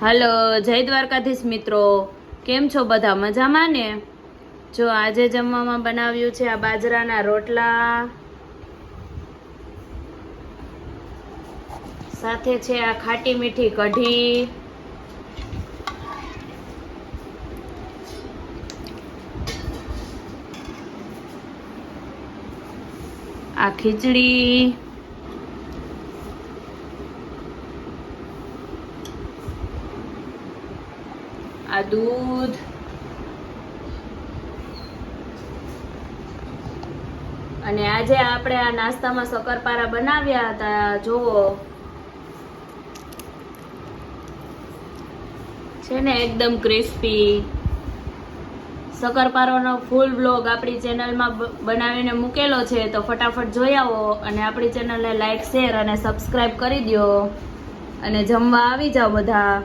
Hello, જય દ્વારકાધીશ મિત્રો. કેમ છો બધા? મજામાં ને? જો આજે જમવામાં બનાવ્યું છે આ બાજરાના રોટલા. સાથે છે આ ખાટી મીઠી કઢી. આ ખીચડી. આ દૂધ. અને આજે આપણે આ નાસ્તામાં શક્કરપારા બનાવ્યા હતા, જુઓ. છે ને એકદમ ક્રિસ્પી શક્કરપારોનો ફૂલ બ્લોગ આપણી ચેનલમાં બનાવીને મૂકેલો છે, તો ફટાફટ જોઈ આવો અને આપણી ચેનલને લાઈક શેર અને સબસ્ક્રાઈબ કરી દો અને જમવા આવી જાઓ બધા.